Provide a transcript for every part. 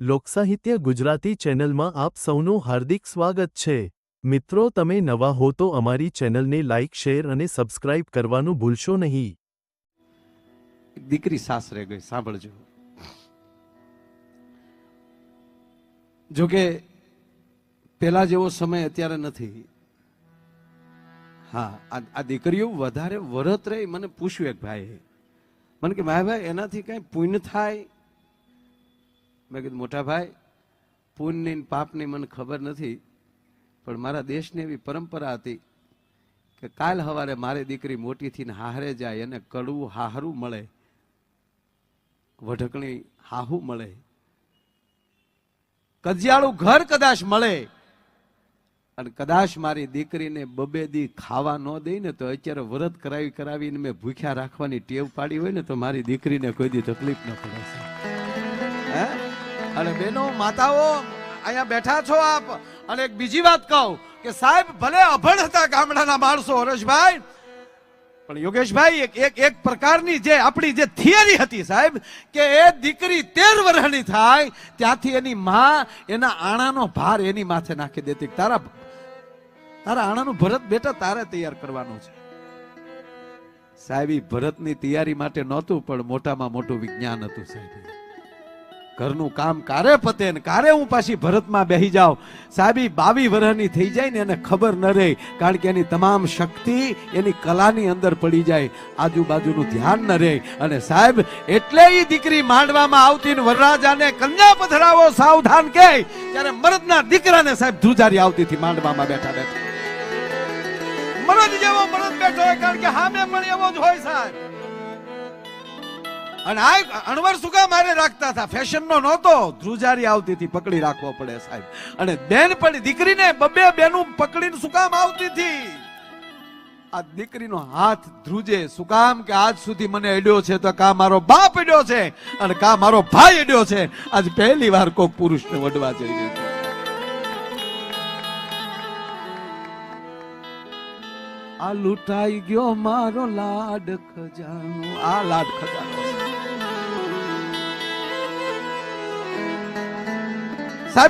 લોકસાહિત્ય ગુજરાતી ચેનલમાં આપ સૌનું હાર્દિક સ્વાગત છે. મિત્રો, તમે નવા હો તો અમારી ચેનલને લાઇક શેર અને સબસ્ક્રાઇબ કરવાનું ભૂલશો નહીં. દીકરી સાસરે ગઈ, સાંભળજો. જોકે પેલા જેવો સમય અત્યારે નથી. હા, આ દીકરીઓ વધારે વરત રહી, મને પૂછ્યું એક ભાઈ મને કે ભાઈ ભાઈ એનાથી કઈ પુણ્ય થાય મેં કીધું, મોટા ભાઈ, પુણ્યની પાપની મને ખબર નથી, પણ મારા દેશની એવી પરંપરા હતી કે કાલ સવારે મારી દીકરી મોટી થઈને હારે જાય અને કડવું હાહરું મળે, વઢકણી હાહુ મળે કજિયાળું ઘર કદાચ મળે, અને કદાચ મારી દીકરીને બબે દી ખાવા ન દઈ ને તો અત્યારે વ્રત કરાવી કરાવીને મેં ભૂખ્યા રાખવાની ટેવ પાડી હોય ને તો મારી દીકરીને કોઈ દી તકલીફ ન પડે હે? અને બેનો, માતાઓ, અહીંયા બેઠા છો આપ. અને એક બીજી વાત કહું કે સાહેબ, ભલે અભણ હતા ગામડાના માણસો, હરેશભાઈ, પણ યોગેશભાઈ, એક એક પ્રકારની જે આપણી જે થિયરી હતી સાહેબ, કે એ દીકરી તેર વર્ષની થાય, ત્યાંથી એની માં એના આણાનો ભાર એની માથે નાખી દેતી. તારા તારા આણાનું ભરત બેટા તારે તૈયાર કરવાનું છે. સાહેબ ભરતની તૈયારી માટે નહોતું, પણ મોટામાં મોટું વિજ્ઞાન હતું સાહેબ. ઘરનું કામ કારે પતે ને કારે હું પાછી ભરતમાં બેહી જાઉં? સાહેબ, ઈ બાવી વર્ષની થઈ જાય ને એને ખબર ન રહે, કારણ કે એની તમામ શક્તિ એની કલાની અંદર પડી જાય. આજુબાજુનું ધ્યાન ન રહે. અને સાહેબ, એટલે એ દીકરી માંડવામાં આવતી ને વરરાજાને કન્યા પથરાવો સાવધાન કે ત્યારે મરદના દીકરાને સાહેબ ધ્રુજારી આવતી હતી માંડવામાં બેઠા બેઠા. મરદ જેવો મરદ બેઠો હોય, કારણ કે હામે પણ એવો જ હોય સાહેબ. અને આ અણવર સુગા મારે રાખતા હતા. ફેશન નો નહોતો. ધ્રુજારી આવતી હતી, પકડી રાખવો પડે સાહેબ. અને બેન પણ દીકરીને બબે બેનું પકડીને સુકામ આવતી હતી. આ દીકરીનો હાથ ધ્રુજે સુકામ કે આજ સુધી મને અડ્યો છે તો કા મારો બાપ અડ્યો છે અને કા મારો ભાઈ અડ્યો છે? આજ પહેલી વાર કોક પુરુષને વડવા જઈ રહ્યો આ લૂંટાઈ ગયો મારો લાડ ખજાનો. આ લાડ ખજાનો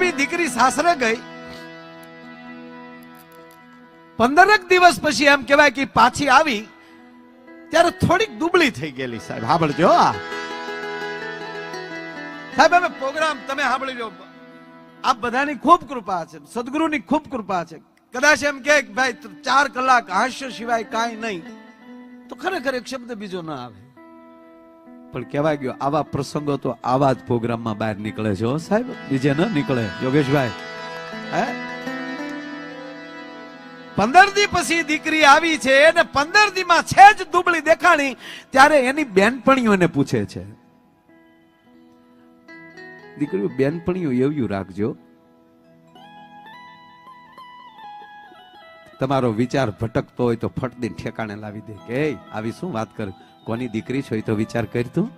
ઈ દીકરી સાસરે ગઈ. પંદરક દિવસ પછી એમ કહેવાય કે પાછી આવી, ત્યારે થોડીક દુબળી થઈ ગયેલી સાહેબ. સાંભળજો સાહેબ, અમે પ્રોગ્રામ તમે સાંભળી લો આપ બધાની ખૂબ કૃપા છે. સદગુરુની ખૂબ કૃપા છે. કદાચ એમ કે ભાઈ ચાર કલાક હાસ્ય સિવાય કાંઈ નહીં. તો ખરેખર એક શબ્દ બીજો ના આવે. પણ કહેવાય ગયો, આવા પ્રસંગો તો આવા જ પ્રોગ્રામમાં બહાર નીકળે છે. સાહેબ, બીજે ન નીકળે, યોગેશભાઈ. હે? પંદર દી પછી દીકરી આવી છે અને પંદર દી માં છે જ દુબળી દેખાણી, ત્યારે એની બેનપણીઓને પૂછે છે. દીકરીઓ, બેનપણીઓ એવું રાખજો. તમારો વિચાર ભટકતો હોય તો ફટ દઈને ઠેકાણે લાવી દે કે આવી શું વાત કર? કોની દીકરી છો એ તો વિચાર કર તું.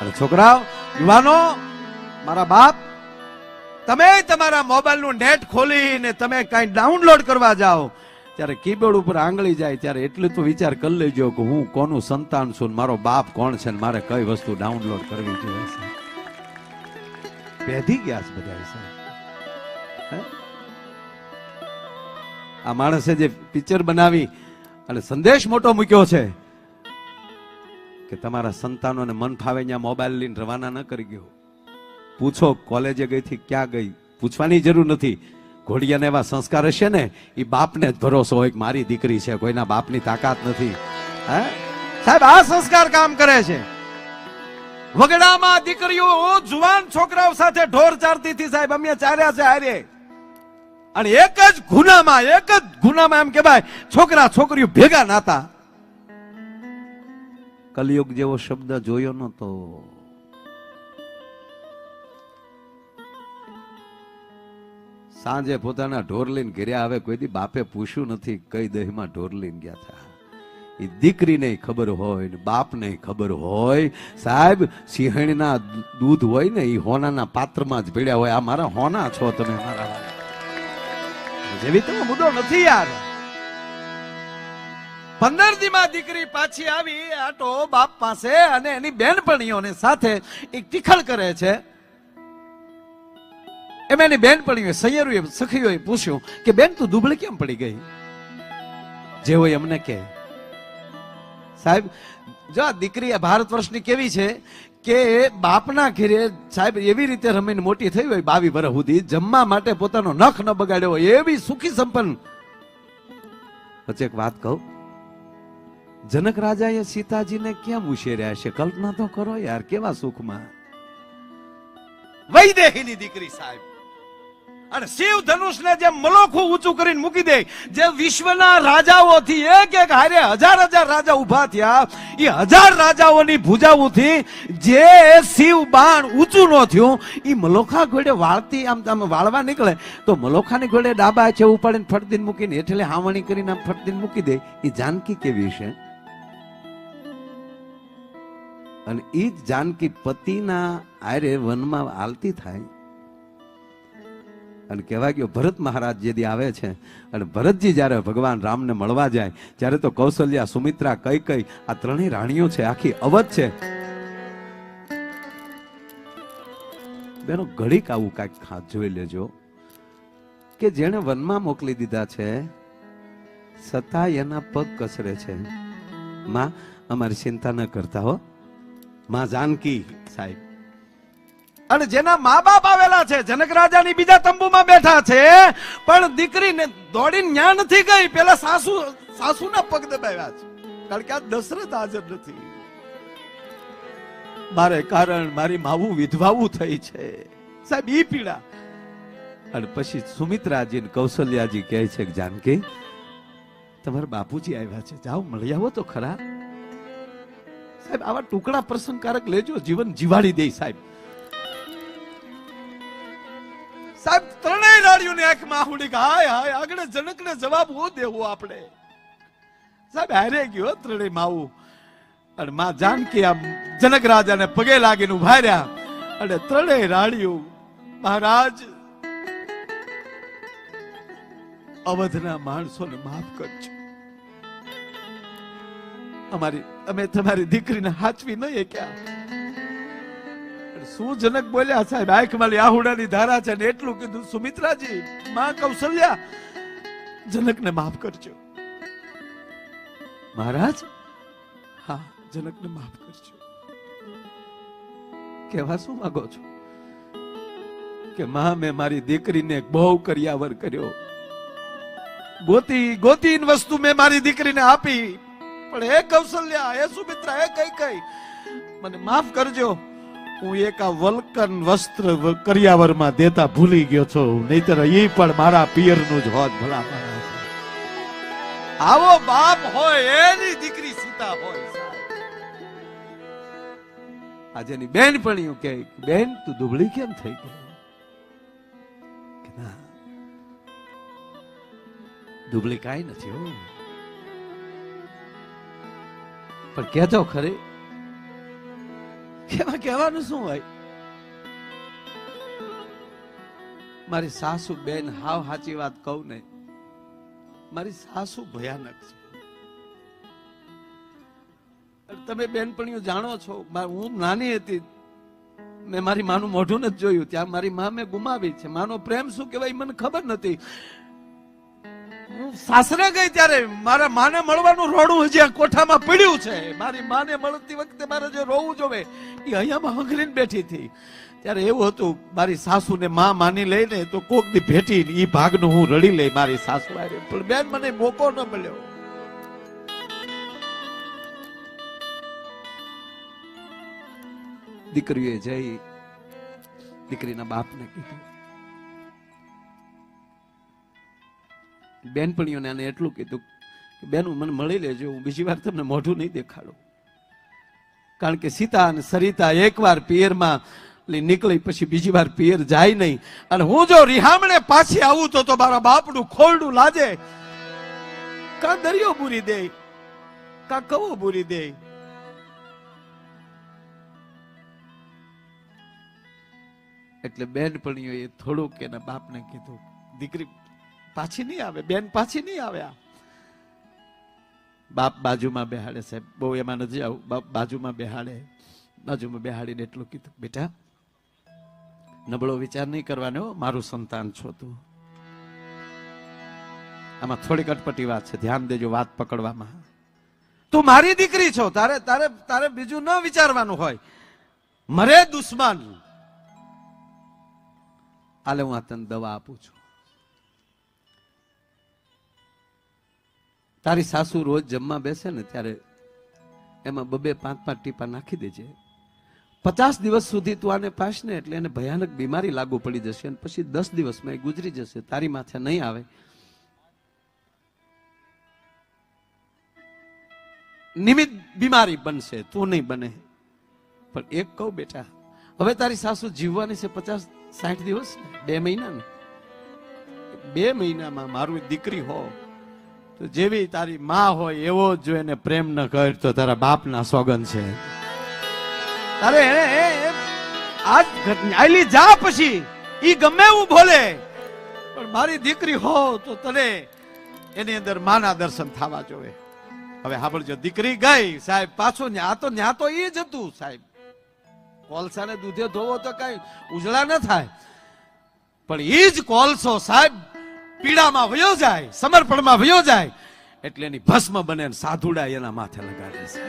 અને છોકરાઓ, યુવાનો, મારા બાપ, તમે તમારા મોબાઈલનું નેટ ખોલીને તમે કઈ ડાઉનલોડ કરવા જાઓ. ત્યારે કીબોર્ડ ઉપર આંગળી જાય ત્યારે એટલું તો વિચાર કરી લેજો કે હું કોનું સંતાન છું મારો બાપ કોણ છે ને મારે કઈ વસ્તુ ડાઉનલોડ કરવી જોઈએ પેધી ગયા છે બધા સાહેબ? આ માણસે જે પિક્ચર બનાવી અને સંદેશ મોટો મૂક્યો છે કે તમારા સંતાનોને મન ફાવે ત્યાં મોબાઈલ લઈને રવાના ન કરી ગયો. પૂછો કોલેજે ગઈ થી ક્યાં ગઈ? પૂછવાની જરૂર નથી. ઘોડિયાને એવા સંસ્કાર હશે ને, એ બાપને જ ભરોસો હોય કે મારી દીકરી છે, કોઈના બાપની તાકાત નથી. હે? સાહેબ, આ સંસ્કાર કામ કરે છે. વગડામાં દીકરીઓ જુવાન છોકરાઓ સાથે ઢોર ચારતી હતી સાહેબ, અમે ચાર્યા છે હારે. અને એક જ ગુનામાં, એક જ ગુનામાં એમ કહેવાય, છોકરા છોકરીઓ ભેગા નાતા કલયુગ જેવો શબ્દ જોયો નતો સાંજે પોતાના ઢોર લઈને ઘરે આવે કોઈ દી બાપે પૂછ્યું નથી કઈ દહીમાં ઢોર લઈને ગયા હતા એ દીકરીને ખબર હોય ને બાપને ખબર હોય. સાહેબ, સિંહણના દૂધ હોય ને એ હોનાના પાત્રમાં જ ભેળ્યા હોય. આ મારા હોના છો તમે, મારા જેવી તમે મુદ્દો નથી યાર. પંદર દીમાં દીકરી પાછી આવી, આટો બાપ પાસે અને એની બેનપણીઓને સાથે એક ટીખળ કરે છે. એમ એની બેનપણીઓએ સૈયરોએ સખીઓએ પૂછ્યું કે, બેન, તું દુબળી કેમ પડી ગઈ? જે હોય એમને કે સાહેબ, જો આ દીકરી ભારત વર્ષની કેવી છે કે બાપના ઘેરે સાહેબ એવી રીતે રમીને મોટી થઈ હોય, બાવી વર્ષ સુધી જમવા માટે પોતાનો નખ ન બગાડ્યો હોય, એવી સુખી સંપન્ન. વચ્ચે એક વાત કહું જનક રાજાએ સીતાજીને કેમ ઉછેર્યા છે? કલ્પના તો કરો યાર, કેવા સુખમાં. વૈદેહીની દીકરી સાહેબ. અને શિવ ધનુષને જેમ મલોખું ઊંચું કરીને મૂકી દે, જે વિશ્વના રાજાઓથી એક એક હારે હજાર હજાર રાજા ઊભા થયા, એ હજાર રાજાઓની ભૂજાઓથી જે શિવ બાણ ઊંચું ન થયું, એ મલોખા ઘોડે વાળતી, આમ તમે વાળવા નીકળે, તો મલોખાની ઘોડે ડાબા છે ઉપાડીને ફટદીને મૂકીને એટલે હાવણી કરીને આમ ફટદીન મૂકી દે, એ જાનકી કેવી છે? અને એ જ જાનકી પતિના આરે વનમાં આલતી થાય. અને કહેવાય ગયો, ભરત મહારાજ જે દી આવે છે, અને ભરતજી જ્યારે ભગવાન રામને મળવા જાય, ત્યારે તો કૌશલ્યા, સુમિત્રા કઈ કઈ આ ત્રણેય રાણીઓ છે, આખી અવધ છે. બેનો ઘડીક આવું કાંઈક ખાસ જોઈ લેજો, કે જેણે વનમાં મોકલી દીધા છે છતાં એના પગ કસરે છે. માં, અમારી ચિંતા ન કરતા હો. માં જાનકી સાહેબ. અને જેના મા બાપ આવેલા છે જનક રાજાની બીજા તંબુમાં બેઠા છે પણ દીકરીને દોડીને ન્યા નથી ગઈ. પેલા સાસુ સાસુના પગ દબાવ્યા છે. કારણ કે આ દશરથ હાજર નથી. મારે કારણ મારી માવું વિધવાવું થઈ છે. સાહેબ ઈ પીડા. અને પછી સુમિત્રાજી ને કૌશલ્યાજી કહે છે કે જાનકી તમારા બાપુજી આવ્યા છે. જાઓ મળી આવો તો ખરા. સાહેબ, આવા ટુકડા પ્રસંગકારક લેજો, જીવન જીવાડી દે સાહેબ. સાહેબ, ત્રણેય રાણીઓની આંખમાં આહુડી હાય હાય, આગળ જનકને જવાબ હો દેવો આપણે? સાહેબ, હારે ગયો ત્રણેય માવું. અને માં જાનકી આમ જનક રાજાને પગે લાગીને ઊભા રહ્યા. અને ત્રણેય રાડીઓ મહારાજ, અવધના માણસોને માફ કરજો. અમારી અમે તમારી દીકરીને હાચવી નહીં ક્યાં? શું જનક બોલ્યા, સાહેબ આંખ મારી આહુડાની ધારા છે ને એટલું કીધું સુમિત્રાજી, માં કૌશલ્યા, જનકને માફ કરજો. મહારાજ? હા, જનકને માફ કરજો. કેવા શું માંગો છો? કે માં, મેં મારી દીકરીને બહુ કર્યાવર કર્યો. ગોતી ગોતી વસ્તુ મેં મારી દીકરીને આપી. પણ હે કૌશલ્યા, હે સુમિત્રા, હે કઈ કઈ મને માફ કરજો. હું એક આ વલ્કન વસ્ત્ર કરિયાવરમાં દેતા ભૂલી ગયો છું. નહીતર એ પણ મારા પિયરનું જ હોત ભલા આવો બાપ હોય, એની દીકરી સીતા હોય. આજે એની બેનપણીઓ કે બેન, તું દુબળી કેમ થઈ ગઈ? ના. દુબળી કાંઈ નથી હો. પણ કહેતો ખરી. કેવા કહેવાનું શું હોય? મારી સાસુ બેન હાવ સાચી વાત કહું ને, મારી સાસુ ભયાનક છે. તમે બેનપણીઓ જાણો છો હું નાની હતી, મેં મારી માનું મોઢું નથી જોયું, ત્યાં મારી મા મેં ગુમાવી છે. માનો પ્રેમ શું કહેવાય મને ખબર નથી. સાસરે ગઈ ત્યારે મારા માને મળવાનું રોડું હજી આ કોઠામાં પડ્યું છે. મારી માને મળતી વખતે મારે જે રોવું જોવે, એ અહીંયામાં હંગરીને બેઠી હતી. ત્યારે એવું હતું, મારી સાસુને માં માની લઈને તો કોકની ભેટી એ ભાગનું હું રડી લઈ મારી સાસુ. પણ બેન મને મોકો ન મળ્યો. દીકરીએ જઈ દીકરીના બાપને કીધું. બેનપણીઓને આને એટલું કીધું કે, બેન મને મળી લેજો, હું બીજી વાર તમને મોઢું નહીં દેખાડું. કારણ કે સીતા અને સરિતા એકવાર પિયરમાં નીકળી, પછી બીજી વાર પિયર જાય નહીં. અને હું જો રિહામણે પાછી આવું તો તો મારા બાપનું ખોરડું લાજે. કા દરિયો બુરી દે, કા કવો બુરી દે. એટલે બેનપણીઓએ થોડુંક એના બાપને કીધું, દીકરી પાછી નહીં આવે, બેન પાછી નહીં આવે આ. બાપ બાજુમાં બેહાડે સાહેબ, બહુ એમાં નથી આવું, બાપ બાજુમાં બેહાડે, બાજુમાં બેહાડીને એટલું કીધું, બેટા, નબળો વિચાર નહીં કરવાનો મારું સંતાન છો તું. આમાં થોડી અટપટી વાત છે, ધ્યાન દેજો વાત પકડવામાં. તું મારી દીકરી છો, તારે તારે તારે બીજું ન વિચારવાનું હોય. મરે દુશ્મન. આલે હું આ તને દવા આપું છું. તારી સાસુ રોજ જમવા બેસે ને ત્યારે એમાં બબે પાંચ પાંચ ટીપા નાખી દેજે પચાસ દિવસ સુધી તું આને પાસ ને એટલે એને ભયાનક બીમારી લાગુ પડી જશે અને પછી દસ દિવસમાં એ ગુજરી જશે, તારી માથે નહીં આવે. નિમિત્ત બીમારી બનશે, તું નહીં બને. પણ એક કહું બેટા, હવે તારી સાસુ જીવવાની છે પચાસ સાઠ દિવસ? બે મહિના ને બે મહિનામાં મારું દીકરી હો. તો જેવી તારી માં હોય એવો જ એને પ્રેમ ન કર, તો તારા બાપના સોગન છે. તારે આજ આયલી જા પછી, ઈ ગમે એવું બોલે, પણ મારી દીકરી હો તો તને એની અંદર માના દર્શન થવા જોવે. હવે સાંભળજો, દીકરી ગઈ, સાહેબ, પાછો ન્યા તો ન્યા તો એ જ હતું, સાહેબ. કોલસાને દૂધે ધોવો તો કઈ ઉજળા ન થાય. પણ એ જ કોલસો, સાહેબ પીડામાં વયો જાય, સમર્પણમાં વયો જાય, એટલે એની ભસ્મ બને સાધુડા એના માથે લગાડે છે.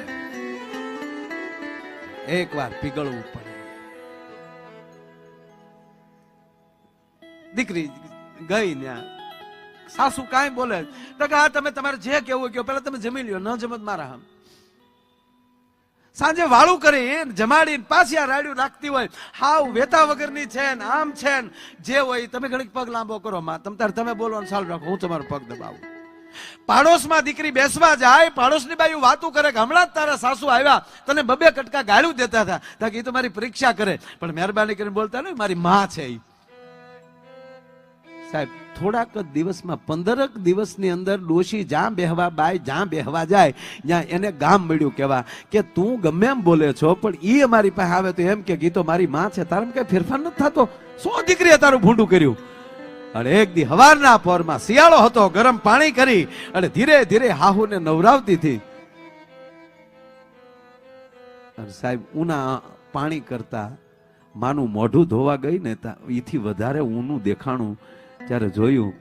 એક વાર પીગળવું પડે. દીકરી ગઈ ત્યાં સાસુ કાંઈ બોલે તો કે હા તમે તમારે જે કેવું કહો પેલા તમે જમી લ્યો, ન જમત મારા હમ. સાંજે વાળું કરી જમાડી પાછી આ રાડ્યું રાખતી હોય. હાવ વેતા વગરની છે ને, આમ છે ને, જે હોય તમે ઘડીક પગ લાંબો કરો, માં. તમે તાર તમે બોલો ને સારું રાખો, હું તમારો પગ દબાવું. પાડોશમાં દીકરી બેસવા જાય, પાડોશની બાયું વાતું કરે કે હમણાં જ તારા સાસુ આવ્યા, તને બબે કટકા ગાળું દેતા હતા. તાકી એ તો મારી પરીક્ષા કરે. પણ મહેરબાની કરીને બોલતા ને મારી માં છે ઈ. સાહેબ, થોડાક જ દિવસમાં, પંદરક દિવસની અંદર ડોશી જ્યાં બેહવા બાય, જ્યાં બેહવા જાય, ત્યાં એને ગામ મળ્યું કેવા કે, તું ગમે એમ બોલે છો, પણ એ અમારી પાસે આવે તો એમ કે, ગીતો મારી માં છે તારામાં કઈ ફેરફાર નથી થતો? શું દીકરીએ તારું ભૂંડું કર્યું? અને એક દી હવારના પોરમાં શિયાળો હતો, ગરમ પાણી કરી, અને ધીરે ધીરે હાહુને નવરાવતી હતી. અને સાહેબ ઉના પાણી કરતા માનું મોઢું ધોવા ગઈ ને એથી વધારે ઊનું દેખાણું ત્યારે જોયું,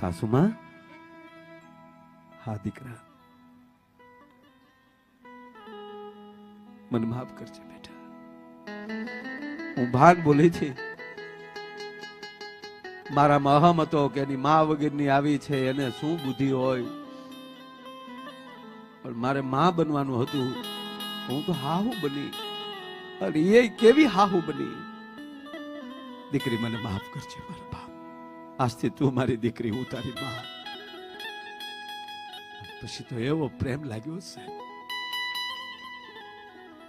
સાસુમાં હા દીકરા. મને માફ કરજે બેટા. હું ભાન બોલી છે. મારા અહમ હતો કે એની મા વગરની આવી છે, એને શું બુદ્ધિ હોય? પણ મારે મા બનવાનું હતું. હું તો હાહુ બની. અને એ કેવી હાહુ બની? દીકરી, મને માફ કરજે મારા આજથી તું મારી દીકરી હું તારી માં પછી તો એવો પ્રેમ લાગ્યો સાહેબ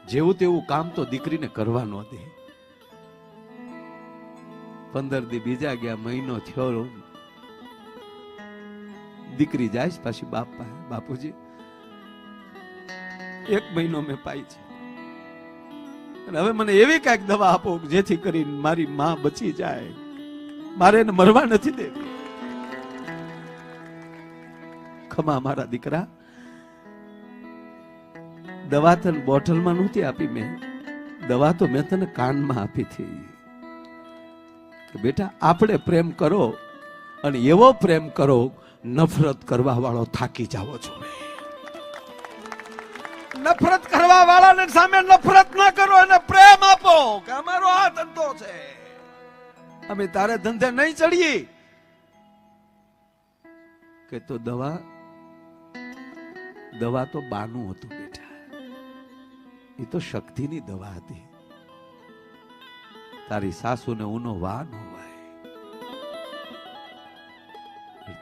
જેવું તેવું કામ તો દીકરીને કરવા દે પંદર દી બીજા ગયા મહિનો થયો દીકરી જાય પાછી બાપ પાસે બાપુજી એક મહિનો મેં પાઈ છે અને હવે મને એવી કાંઈક દવા આપો જેથી કરીને મારી માં બચી જાય મારે એને મરવા નથી દેવી. ખમા મારા દીકરા. દવા તને બોટલમાં નહોતી આપી મેં. દવા તો મેં તને કાનમાં આપી હતી. બેટા, આપણે પ્રેમ કરો અને એવો પ્રેમ કરો, નફરત કરવા વાળો થાકી જાવો છો. નફરત કરવા વાળાને સામે નફરત અમે તારા ધંધે નહીં ચડીએ. કે તો દવા દવા તો બાનું હતું બેટા. એ તો શક્તિની દવા હતી. તારી સાસુને ઉનો વાન હોવાય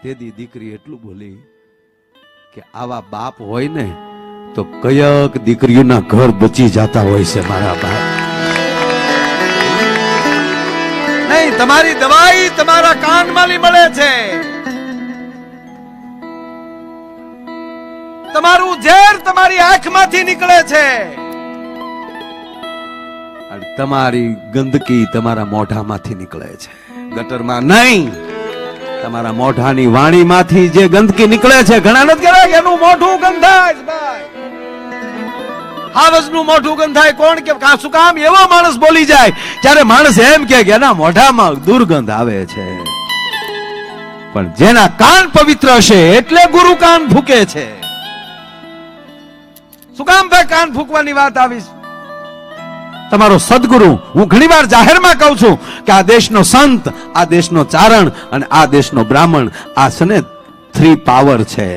તેદી દીકરી એટલું બોલી કે આવા બાપ હોય ને, તો કયક દીકરીઓના ઘર બચી જતા હોય છે મારા બાપ. તમારી દવાઈ તમારા કાનમાંથી મળે છે. તમારું ઝેર તમારી આંખમાંથી નીકળે છે. તમારી ગંદકી તમારા મોઢામાંથી નીકળે છે. ગટરમાં નહીં. તમારા મોઢાની વાણીમાંથી જે ગંદકી નીકળે છે, ઘણા નથી કહેવાય એનું મોઢું ગંધાય ભાઈ. હાવજનું મોઢું ગંધાય કોણ કે શું કામ એવો માણસ બોલી જાય? ત્યારે માણસ એમ કે, એના મોઢામાં દુર્ગંધ આવે છે. પણ જેના કાન પવિત્ર હશે એટલે ગુરુ કાન ફૂકે છે. શું કામ ભાઈ કાન ફૂકવાની વાત આવીશ તમારો સદગુરુ, હું ઘણીવાર જાહેરમાં કહું છું કે આ દેશનો સંત, આ દેશનો ચારણ અને આ દેશનો બ્રાહ્મણ, આ સને થ્રી પાવર છે.